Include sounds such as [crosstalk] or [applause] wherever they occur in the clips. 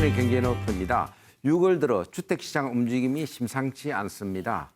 박정현의 경제 노트입니다. 6월 들어 주택시장 움직임이 심상치 않습니다.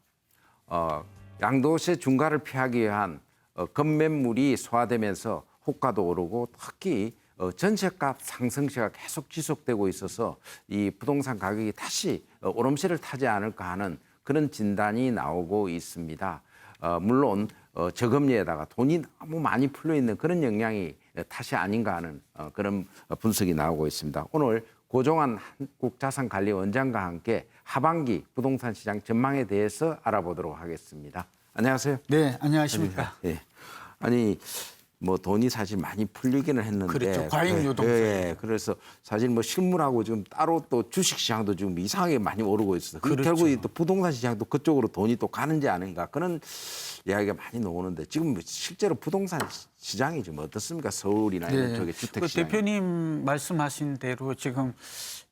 어, 양도세 중과를 피하기 위한 어, 건매물이 소화되면서 호가도 오르고 특히 어, 전세값 상승세가 계속 지속되고 있어서 이 부동산 가격이 다시 어, 오름세를 타지 않을까 하는 그런 진단이 나오고 있습니다. 어, 물론 어, 저금리에다가 돈이 너무 많이 풀려 있는 그런 영향이 탓이 아닌가 하는 어, 그런 분석이 나오고 있습니다. 오늘 고종환 한국자산관리원장과 함께 하반기 부동산 시장 전망에 대해서 알아보도록 하겠습니다. 안녕하세요. 네, 안녕하십니까. 예. 아니 뭐 돈이 사실 많이 풀리기는 했는데 그렇죠. 과잉 예, 유동성. 예, 그래서 사실 뭐 실물하고 지금 따로 또 주식 시장도 지금 이상하게 많이 오르고 있어요. 그 그렇죠. 결국 또 부동산 시장도 그쪽으로 돈이 또 가는지 아닌가 그런 이야기가 많이 나오는데 지금 뭐 실제로 부동산 시- 시장이 좀 어떻습니까? 서울이나 이런 쪽에 주택 그 시장. 대표님 말씀하신 대로 지금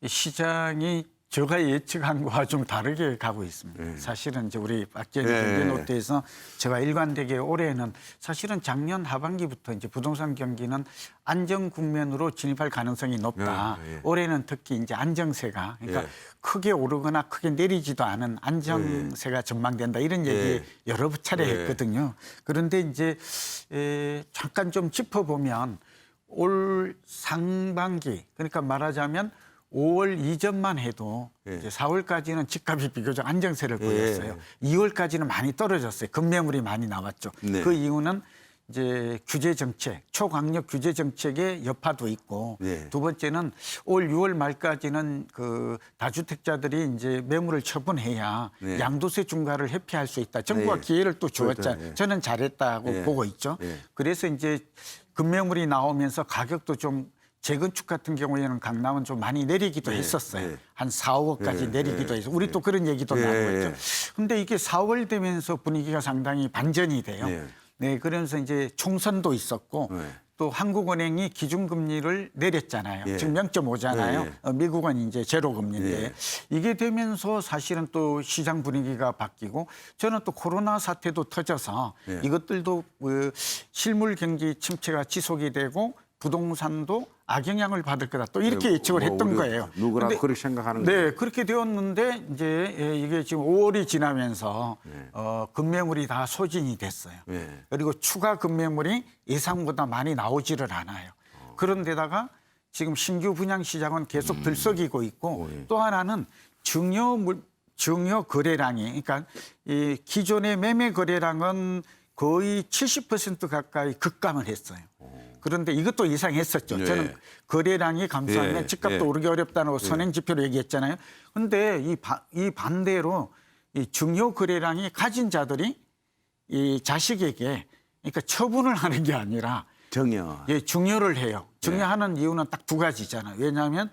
이 시장이 제가 예측한 거와 좀 다르게 가고 있습니다. 사실은 이제 우리 박재현 네. 경제노트에서 제가 일관되게 올해는 사실은 작년 하반기부터 이제 부동산 경기는 안정 국면으로 진입할 가능성이 높다. 네, 네. 올해는 특히 이제 안정세가 그러니까 네. 크게 오르거나 크게 내리지도 않은 안정세가 전망된다 이런 얘기 네. 여러 차례 네. 했거든요. 그런데 이제 에, 잠깐 좀 짚어보면 올 상반기 그러니까 말하자면 5월 이전만 해도 예. 이제 4월까지는 집값이 비교적 안정세를 예. 보였어요. 2월까지는 많이 떨어졌어요. 급매물이 많이 나왔죠. 네. 그 이유는 이제 규제 정책, 초강력 규제 정책의 여파도 있고 네. 두 번째는 올 6월 말까지는 그 다주택자들이 이제 매물을 처분해야 네. 양도세 중과를 회피할 수 있다. 정부가 네. 기회를 또 그렇죠. 주었잖아요. 네. 저는 잘했다고 네. 보고 있죠. 네. 그래서 이제 급매물이 나오면서 가격도 좀 재건축 같은 경우에는 강남은 좀 많이 내리기도 네. 했었어요. 네. 한 4, 5억까지 네. 내리기도 네. 해서 우리 또 그런 얘기도 네. 나누었죠. 근데 이게 4월 되면서 분위기가 상당히 반전이 돼요. 네. 네, 그러면서 이제 총선도 있었고 네. 또 한국은행이 기준금리를 내렸잖아요. 예. 지금 0.5잖아요. 예. 어, 미국은 이제 제로금리인데 예. 이게 되면서 사실은 또 시장 분위기가 바뀌고 저는 또 코로나 사태도 터져서 예. 이것들도 그 실물 경기 침체가 지속이 되고 부동산도 악영향을 받을 거다. 또 이렇게 뭐, 예측을 했던 우리 거예요. 근데 그렇게 생각하는 거예요. 네, 그렇게 되었는데 이제 예, 이게 지금 5월이 지나면서 네. 어, 급매물이 다 소진이 됐어요. 네. 그리고 추가 급매물이 예상보다 많이 나오지를 않아요. 그런데다가 지금 신규 분양 시장은 계속 들썩이고 있고 오, 예. 또 하나는 증여 물 증여 거래량이 그러니까 이 기존의 매매 거래량은 거의 70% 가까이 급감을 했어요. 그런데 이것도 예상했었죠. 예. 저는 거래량이 감소하면 예, 집값도 예. 오르기 어렵다는 선행 지표로 얘기했잖아요. 근데 이, 바- 이 반대로 이 증여 거래량이 가진 자들이 이 자식에게 그러니까 처분을 하는 게 아니라 정여. 예, 증여를 해요. 증여하는 이유는 딱 두 가지잖아요. 왜냐하면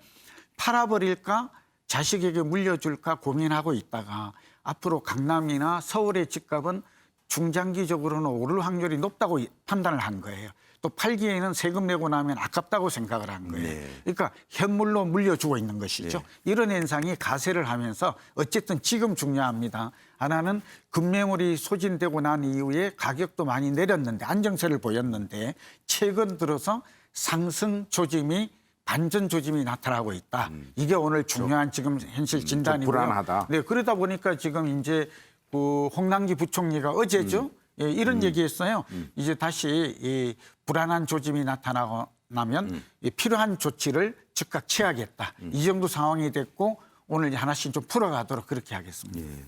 팔아버릴까 자식에게 물려줄까 고민하고 있다가 앞으로 강남이나 서울의 집값은 중장기적으로는 오를 확률이 높다고 이- 판단을 한 거예요. 또 팔기에는 세금 내고 나면 아깝다고 생각을 한 거예요. 네. 그러니까 현물로 물려주고 있는 것이죠. 네. 이런 현상이 가세를 하면서 어쨌든 지금 중요합니다. 하나는 급매물이 소진되고 난 이후에 가격도 많이 내렸는데 안정세를 보였는데 최근 들어서 상승 조짐이 반전 조짐이 나타나고 있다. 이게 오늘 중요한 지금 현실 진단이고요. 불안하다. 네, 그러다 보니까 지금 이제 그 홍남기 부총리가 어제죠. 예, 이런 얘기했어요. 이제 다시 이 불안한 조짐이 나타나고 나면 이 필요한 조치를 즉각 취하겠다. 이 정도 상황이 됐고 오늘 하나씩 좀 풀어가도록 그렇게 하겠습니다. 예.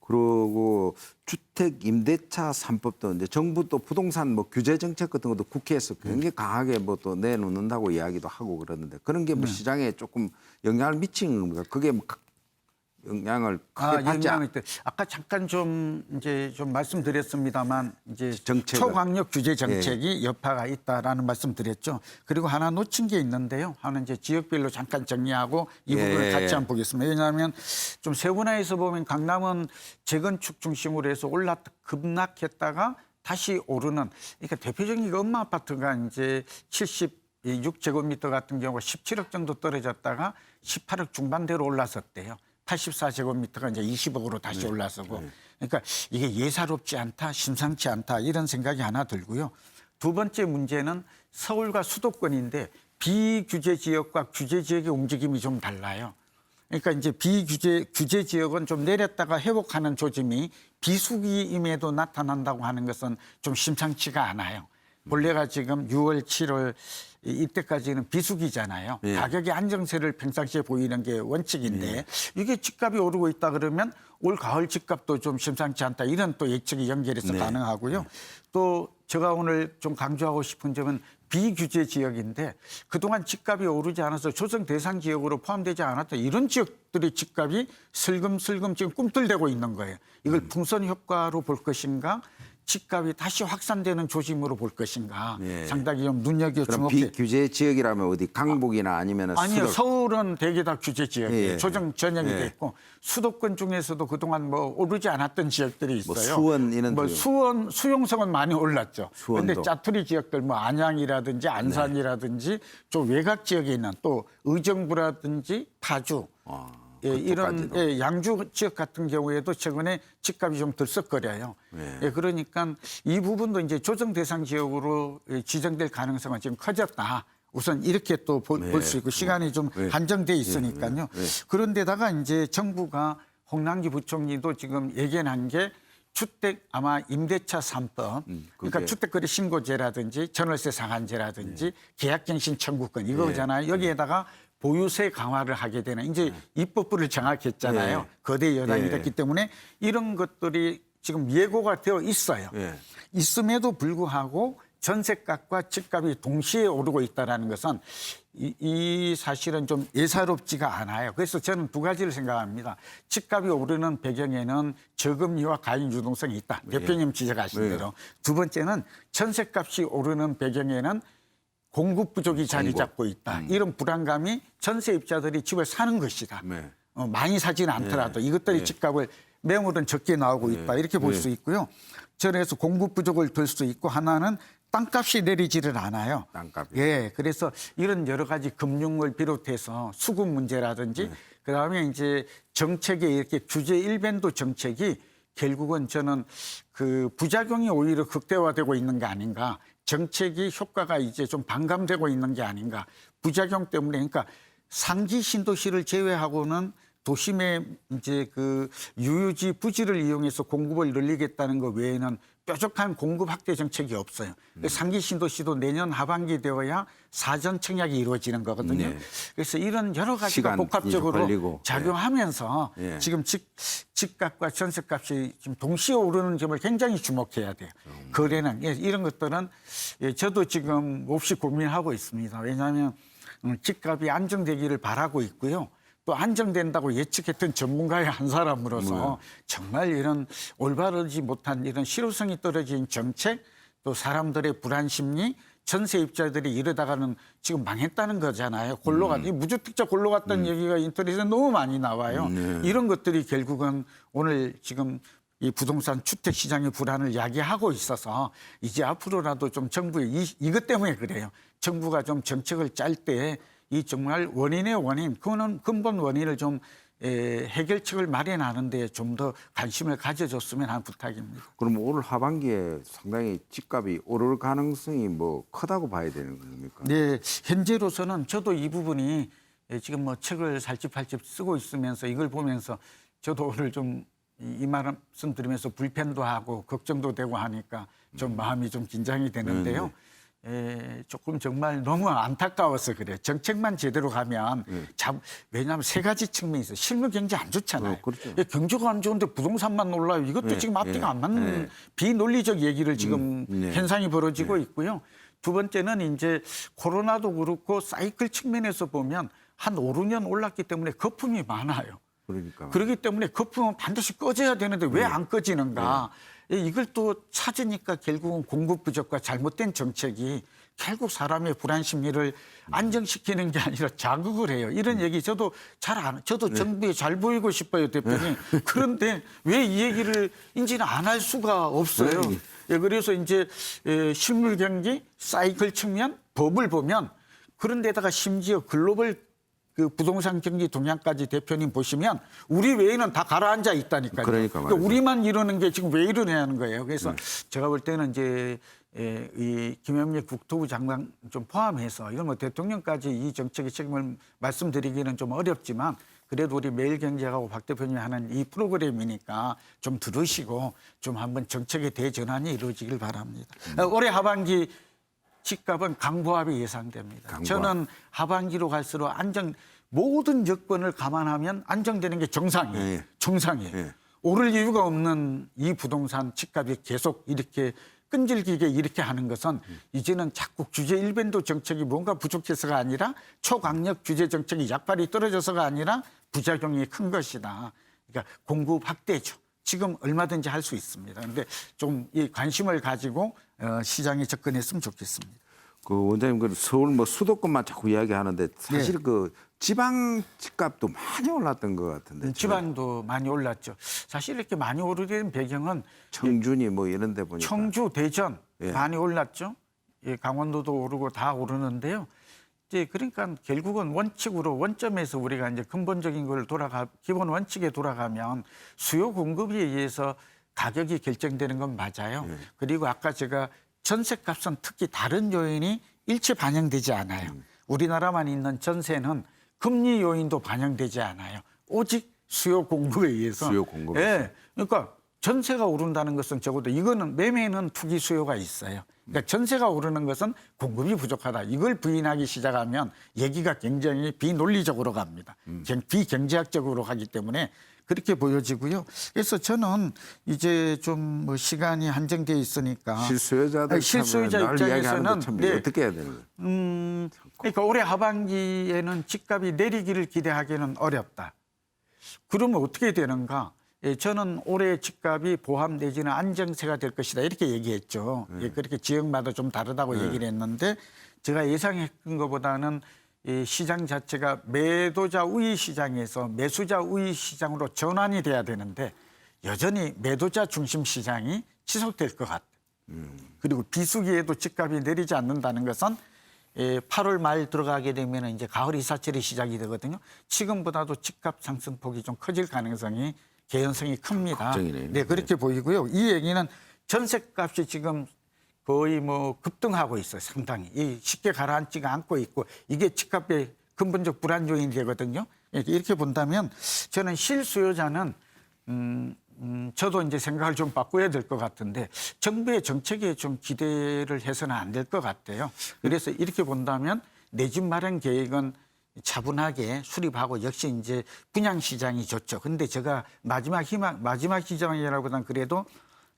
그리고 주택 임대차 3법도 이제 정부 또 부동산 뭐 규제 정책 같은 것도 국회에서 굉장히 강하게 뭐 또 내놓는다고 이야기도 하고 그러는데 그런 게 뭐 시장에 조금 영향을 미치는 겁니까? 그게 뭐 크- 영향을 크게 아, 받지 않 있다. 아까 잠깐 좀 이제 좀 말씀드렸습니다,만 이제 정책을. 초강력 규제 정책이 여파가 있다라는 말씀드렸죠. 그리고 하나 놓친 게 있는데요. 하나 이제 지역별로 잠깐 정리하고 이 예. 부분을 같이 한번 보겠습니다. 왜냐하면 좀 세분화해서 보면 강남은 재건축 중심으로 해서 올랐 급락했다가 다시 오르는 그러니까 대표적인 게 엄마 아파트가 이제 76제곱미터 같은 경우 17억 정도 떨어졌다가 18억 중반대로 올라섰대요. 84제곱미터가 이제 20억으로 다시 올라서고 그러니까 이게 예사롭지 않다, 심상치 않다 이런 생각이 하나 들고요. 두 번째 문제는 서울과 수도권인데 비규제 지역과 규제 지역의 움직임이 좀 달라요. 그러니까 이제 비규제 규제 지역은 좀 내렸다가 회복하는 조짐이 비수기임에도 나타난다고 하는 것은 좀 심상치가 않아요. 본래가 지금 6월, 7월 이- 이때까지는 비수기잖아요. 예. 가격의 안정세를 평상시에 보이는 게 원칙인데 이게 집값이 오르고 있다 그러면 올 가을 집값도 좀 심상치 않다 이런 또 예측이 연결해서 네. 가능하고요. 또 제가 오늘 좀 강조하고 싶은 점은 비규제 지역인데 그동안 집값이 오르지 않아서 조정 대상 지역으로 포함되지 않았던 이런 지역들의 집값이 슬금슬금 지금 꿈틀대고 있는 거예요. 이걸 음. 풍선 효과로 볼 것인가 집값이 다시 확산되는 조짐으로 볼 것인가 예. 상당히 좀 눈여겨 그럼 주목해 비규제 지역이라면 어디 강북이나 아니면 아니요, 수도 서울은 대개 다 규제 지역이에요. 예, 예. 조정 전역이 예. 됐고 수도권 중에서도 그동안 뭐 오르지 않았던 지역들이 있어요. 뭐 수원 이런 뭐. 수원 수용성은 많이 올랐죠. 수원도. 그런데 짜투리 지역들 뭐 안양이라든지 안산이라든지 좀 외곽 지역에 있는 또 의정부라든지 파주 아, 예, 이런. 예, 양주 지역 같은 경우에도 최근에 집값이 좀 들썩거려요. 예. 예, 그러니까 이 부분도 이제 조정 대상 지역으로 예, 지정될 가능성은 지금 커졌다. 우선 이렇게 또 볼수 있고 시간이 좀 예. 한정돼 있으니까요. 예. 그런데다가 이제 정부가 홍남기 부총리도 지금 예견한 게 주택 아마 임대차 삼법 음, 그러니까. 주택거래 신고제라든지 전월세 상한제라든지 계약갱신 청구권 이거잖아요. 여기에다가 보유세 강화를 하게 되는 이제 입법부를 정확했잖아요. 예. 거대 여당이 예. 됐기 때문에 이런 것들이 지금 예고가 되어 있어요. 예. 있음에도 불구하고 전세값과 집값이 동시에 오르고 있다는 것은 이, 이 사실은 좀 예사롭지가 않아요. 그래서 저는 두 가지를 생각합니다. 집값이 오르는 배경에는 저금리와 가인 유동성이 있다. 대표님 지적하신 예. 대로. 두 번째는 전세값이 오르는 배경에는 공급 부족이 자리 공급. 잡고 있다. 이런 불안감이 전세 입자들이 집을 사는 것이다. 네. 어, 많이 사지는 않더라도 이것들이 집값을 매물은 적게 나오고 있다 이렇게 볼 수 있고요. 저래서 공급 부족을 들 수 있고 하나는 땅값이 내리지를 않아요. 땅값이. 예, 그래서 이런 여러 가지 금융을 비롯해서 수급 문제라든지 그다음에 이제 정책의 이렇게 규제 일변도 정책이 결국은 저는 그 부작용이 오히려 극대화되고 있는 게 아닌가. 정책이 효과가 이제 좀 반감되고 있는 게 아닌가. 부작용 때문에 그러니까 상기 신도시를 제외하고는 도심의 이제 그 유유지 부지를 이용해서 공급을 늘리겠다는 것 외에는 뾰족한 공급 확대 정책이 없어요. 음. 상기 신도시도 내년 하반기 되어야 사전 청약이 이루어지는 거거든요. 네. 그래서 이런 여러 가지가 복합적으로 걸리고. 작용하면서 예. 지금 집, 집값과 전세값이 지금 동시에 오르는 점을 굉장히 주목해야 돼요. 음. 거래는 예, 이런 것들은 예, 저도 지금 몹시 고민하고 있습니다. 왜냐하면 음, 집값이 안정되기를 바라고 있고요. 또 안정된다고 예측했던 전문가의 한 사람으로서 정말 이런 올바르지 못한 이런 실효성이 떨어진 정책 또 사람들의 불안 심리 전세 입자들이 이러다가는 지금 망했다는 거잖아요. 골로 갔, 이 무주택자 골로 갔다는 얘기가 인터넷에 너무 많이 나와요. 이런 것들이 결국은 오늘 지금 이 부동산 주택 시장의 불안을 야기하고 있어서 이제 앞으로라도 좀 정부의 이, 이것 때문에 그래요. 정부가 좀 정책을 짤 때 이 정말 원인의 원인, 그거는 근본 원인을 좀 에, 해결책을 마련하는 데 좀 더 관심을 가져줬으면 하는 부탁입니다. 그럼 올 하반기에 상당히 집값이 오를 가능성이 뭐 크다고 봐야 되는 겁니까? 네, 현재로서는 저도 이 부분이 예, 지금 뭐 책을 살집살집 쓰고 있으면서 이걸 보면서 저도 오늘 좀 이 말씀 드리면서 불편도 하고 걱정도 되고 하니까 좀 마음이 좀 긴장이 되는데요. 에, 조금 정말 너무 안타까워서 그래요. 정책만 제대로 가면 참 왜냐하면 세 가지 측면이 있어요. 실물 경제 안 좋잖아요. 어, 그렇죠. 예, 경제가 안 좋은데 부동산만 올라요. 이것도 네, 지금 앞뒤가 예, 안 맞는 비논리적 얘기를 지금 네. 현상이 벌어지고 있고요. 두 번째는 이제 코로나도 그렇고 사이클 측면에서 보면 한 5, 6년 올랐기 때문에 거품이 많아요. 그러니까. 그렇기 때문에 거품은 반드시 꺼져야 되는데 왜 안 꺼지는가? 예, 이걸 또 찾으니까 결국은 공급 부족과 잘못된 정책이 결국 사람의 불안 심리를 안정시키는 게 아니라 자극을 해요. 이런 얘기 저도 잘 안, 저도 정부에 잘 보이고 싶어요, 대표님. [laughs] 그런데 왜 이 얘기를 이제는 안 할 수가 없어요. 네. 예, 그래서 이제 에, 실물 경기 사이클 측면 법을 보면 그런 데다가 심지어 글로벌 그 부동산 경기 동향까지 대표님 보시면 우리 외에는 다 가라앉아 있다니까요. 그러니까 말이죠. 우리만 이러는 게 지금 왜 이러냐는 거예요. 그래서 제가 볼 때는 이제 에, 이 김현미 국토부 장관 좀 포함해서 이건 뭐 대통령까지 이 정책의 책임을 말씀드리기는 좀 어렵지만 그래도 우리 매일경제하고 박 대표님이 하는 이 프로그램이니까 좀 들으시고 좀 한번 정책의 대전환이 이루어지길 바랍니다. 어, 올해 하반기 집값은 강보합이 예상됩니다. 강보합. 저는 하반기로 갈수록 안정 모든 여건을 감안하면 안정되는 게 정상이에요. 예. 정상이에요. 예. 오를 이유가 없는 이 부동산 집값이 계속 이렇게 끈질기게 이렇게 하는 것은 이제는 자꾸 규제 일변도 정책이 뭔가 부족해서가 아니라 초강력 규제 정책이 약발이 떨어져서가 아니라 부작용이 큰 것이다. 그러니까 공급 확대죠. 지금 얼마든지 할 수 있습니다. 근데 좀 이 관심을 가지고 어, 시장에 접근했으면 좋겠습니다. 그 원장님 그 서울 뭐 수도권만 자꾸 이야기하는데 사실 네. 그 지방 집값도 많이 올랐던 것 같은데 지방도 많이 올랐죠. 사실 이렇게 많이 오르게 된 배경은 청준이 뭐 이런 데 보니까 청주, 대전 예. 많이 올랐죠. 예, 강원도도 오르고 다 오르는데요. 이제 그러니까 결국은 원칙으로 원점에서 우리가 이제 근본적인 걸 돌아가 기본 원칙에 돌아가면 수요 공급에 의해서 가격이 결정되는 건 맞아요. 예. 그리고 아까 제가 전세 값은 특히 다른 요인이 일체 반영되지 않아요. 음. 우리나라만 있는 전세는 금리 요인도 반영되지 않아요. 오직 수요 공급에 의해서. 수요 공급에서. 예. 그러니까 전세가 오른다는 것은 적어도 이거는 매매는 투기 수요가 있어요. 그러니까 전세가 오르는 것은 공급이 부족하다. 이걸 부인하기 시작하면 얘기가 굉장히 비논리적으로 갑니다. 경- 비경제학적으로 가기 때문에 그렇게 보여지고요. 그래서 저는 이제 좀 뭐 시간이 한정돼 있으니까 실수요자들 아니, 실수요자 입장에서는 참 네. 어떻게 해야 되는? 음, 그러니까 올해 하반기에는 집값이 내리기를 기대하기는 어렵다. 그러면 어떻게 되는가? 예, 저는 올해 집값이 보합 내지는 안정세가 될 것이다 이렇게 얘기했죠. 예, 그렇게 지역마다 좀 다르다고 얘기를 했는데 제가 예상했던 것보다는 이 시장 자체가 매도자 우위 시장에서 매수자 우위 시장으로 전환이 돼야 되는데 여전히 매도자 중심 시장이 지속될 것 같아요. 그리고 비수기에도 집값이 내리지 않는다는 것은 예, 8월 말 들어가게 되면 이제 가을 이사철이 시작이 되거든요. 지금보다도 집값 상승폭이 좀 커질 가능성이 개연성이 큽니다. 걱정이네요. 네, 그렇게 보이고요. 이 얘기는 전세값이 지금 거의 뭐 급등하고 있어요. 상당히 이 쉽게 가라앉지가 않고 있고 이게 집값의 근본적 불안 요인이 되거든요. 이렇게, 이렇게 본다면 저는 실수요자는 음, 음, 저도 이제 생각을 좀 바꿔야 될 것 같은데 정부의 정책에 좀 기대를 해서는 안 될 것 같아요. 그래서 이렇게 본다면 내 집 마련 계획은 차분하게 수립하고 역시 이제 분양 시장이 좋죠. 근데 제가 마지막 희망 마지막 희망이라고는 그래도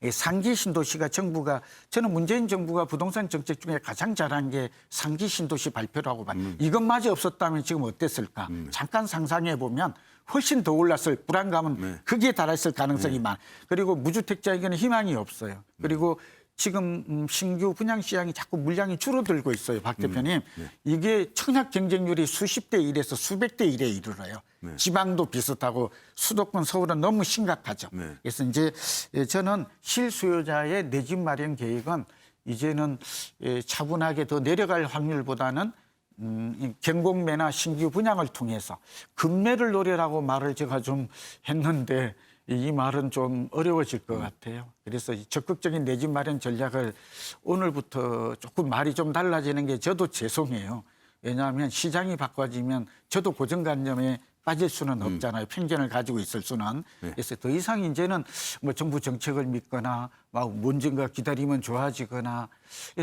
이 상기 신도시가 정부가 저는 문재인 정부가 부동산 정책 중에 가장 잘한 게 상기 신도시 발표라고 봐. 이것마저 없었다면 지금 어땠을까? 잠깐 상상해 보면 훨씬 더 올랐을 불안감은 크게 달했을 가능성이 많아. 그리고 무주택자에게는 희망이 없어요. 그리고 지금 음, 신규 분양 시장이 자꾸 물량이 줄어들고 있어요, 박 대표님. 이게 청약 경쟁률이 수십 대 1에서 수백 대 1에 이르러요. 지방도 비슷하고 수도권 서울은 너무 심각하죠. 네. 그래서 이제 예, 저는 실수요자의 내 집 마련 계획은 이제는 예, 차분하게 더 내려갈 확률보다는 음, 이 경공매나 신규 분양을 통해서 급매를 노려라고 말을 제가 좀 했는데 이 말은 좀 어려워질 것 같아요. 그래서 이 적극적인 내 집 마련 전략을 오늘부터 조금 말이 좀 달라지는 게 저도 죄송해요. 왜냐하면 시장이 바꿔지면 저도 고정관념에 빠질 수는 없잖아요. 편견을 가지고 있을 수는. 그래서 더 이상 이제는 뭐 정부 정책을 믿거나 막 뭔가 기다리면 좋아지거나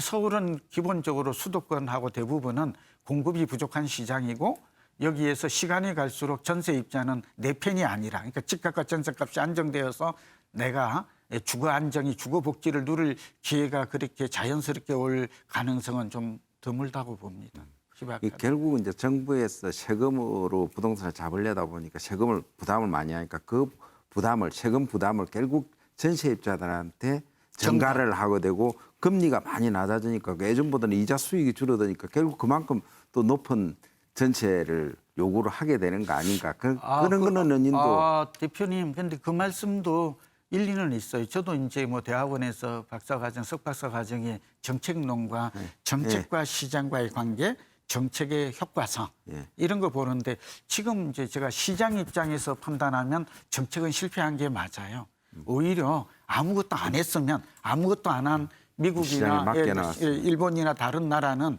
서울은 기본적으로 수도권하고 대부분은 공급이 부족한 시장이고 여기에서 시간이 갈수록 전세 입자는 내 편이 아니라 그러니까 집값과 전세값이 안정되어서 내가 주거 안정이 주거 복지를 누릴 기회가 그렇게 자연스럽게 올 가능성은 좀 드물다고 봅니다. 이 희박하다. 결국 이제 정부에서 세금으로 부동산을 잡으려다 보니까 세금을 부담을 많이 하니까 그 부담을 세금 부담을 결국 전세입자들한테 전가를 하게 되고 금리가 많이 낮아지니까 그 예전보다는 이자 수익이 줄어드니까 결국 그만큼 또 높은 전세를 요구를 하게 되는 거 아닌가 그, 아, 런 그- 거는 원인도 아, 대표님, 근데 그 말씀도 일리는 있어요. 저도 이제 뭐 대학원에서 박사과정, 석박사 과정에 정책론과 네. 정책과 시장과의 관계, 정책의 효과성 예. 이런 거 보는데 지금 이제 제가 시장 입장에서 판단하면 정책은 실패한 게 맞아요. 오히려 아무것도 안 했으면 아무것도 안한 미국이나 예. 예, 일본이나 다른 나라는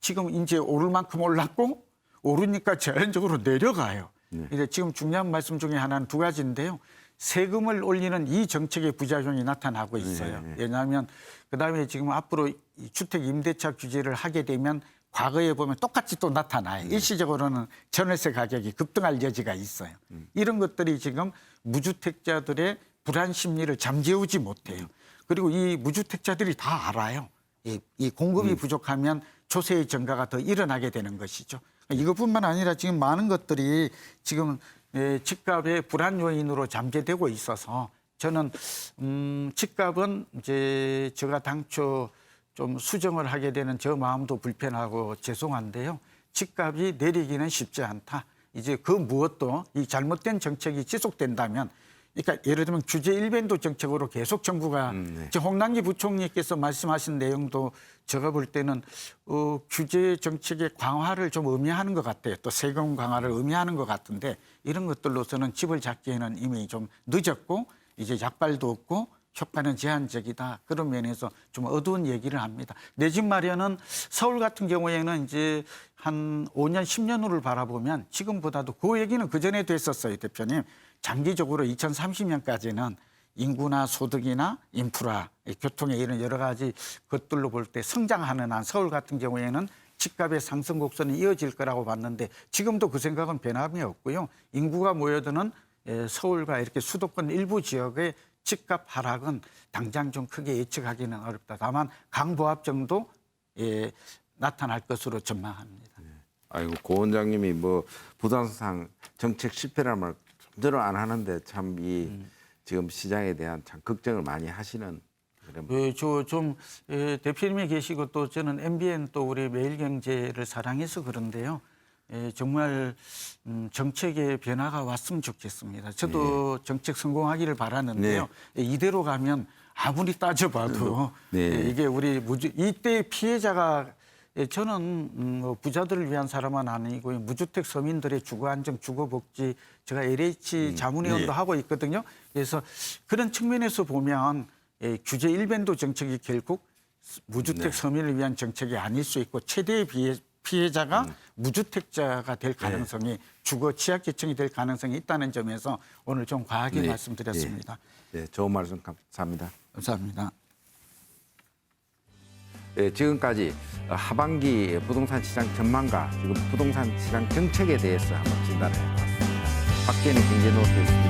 지금 이제 오를 만큼 올랐고 오르니까 자연적으로 내려가요. 네. 이제 지금 중요한 말씀 중에 하나는 두 가지인데요. 세금을 올리는 이 정책의 부작용이 나타나고 있어요. 네, 왜냐하면 그다음에 지금 앞으로 이 주택 임대차 규제를 하게 되면 과거에 보면 똑같이 또 나타나요. 네. 일시적으로는 전월세 가격이 급등할 여지가 있어요. 음. 이런 것들이 지금 무주택자들의 불안 심리를 잠재우지 못해요. 그리고 이 무주택자들이 다 알아요. 이, 이 음. 공급이 부족하면 조세의 증가가 더 일어나게 되는 것이죠. 이것뿐만 아니라 지금 많은 것들이 지금 예, 집값의 불안 요인으로 잠재되고 있어서 저는 음, 집값은 이제 제가 당초 좀 수정을 하게 되는 저 마음도 불편하고 죄송한데요. 집값이 내리기는 쉽지 않다. 이제 그 무엇도 이 잘못된 정책이 지속된다면 그러니까 예를 들면 규제 일변도 정책으로 계속 정부가 음, 네. 지금 홍남기 부총리께서 말씀하신 내용도 제가 볼 때는 어, 규제 정책의 강화를 좀 의미하는 것 같아요. 또 세금 강화를 의미하는 것 같은데 이런 것들로서는 집을 잡기에는 이미 좀 늦었고 이제 약발도 없고 효과는 제한적이다. 그런 면에서 좀 어두운 얘기를 합니다. 내 집 마련은 서울 같은 경우에는 이제 한 5년, 10년 후를 바라보면 지금보다도 그 얘기는 그 전에 됐었어요, 대표님. 장기적으로 2030년까지는 인구나 소득이나 인프라, 이 교통의 이런 여러 가지 것들로 볼 때 성장하는 한 서울 같은 경우에는 집값의 상승 곡선이 이어질 거라고 봤는데 지금도 그 생각은 변함이 없고요. 인구가 모여드는 에, 서울과 이렇게 수도권 일부 지역의 집값 하락은 당장 좀 크게 예측하기는 어렵다. 다만 강보합 정도 예, 나타날 것으로 전망합니다. 아이고 고 원장님이 뭐 부동산 정책 실패라는 말 존재로 안 하는데 참이 음. 지금 시장에 대한 참 걱정을 많이 하시는 예, 저좀 예, 대표님이 계시고 또 저는 MBN 또 우리 매일경제를 사랑해서 그런데요. 예, 정말 음, 정책의 변화가 왔으면 좋겠습니다. 저도 정책 성공하기를 바라는데요. 예, 이대로 가면 아무리 따져봐도 네. 예, 이게 우리 무주 이때 피해자가 예, 저는 음, 뭐 부자들을 위한 사람은 아니고 무주택 서민들의 주거 안정, 주거 복지 제가 LH 자문위원도 네. 하고 있거든요. 그래서 그런 측면에서 보면 예, 규제 일변도 정책이 결국 무주택 네. 서민을 위한 정책이 아닐 수 있고 최대의 피해, 피해자가 음. 무주택자가 될 네. 가능성이 주거 취약계층이 될 가능성이 있다는 점에서 오늘 좀 과하게 네. 말씀드렸습니다. 네, 좋은 말씀 감사합니다. 감사합니다. 예, 지금까지 하반기 부동산 시장 전망과 지금 부동산 시장 정책에 대해서 한번 진단을 해봤습니다. 박재는 경제노트였습니다.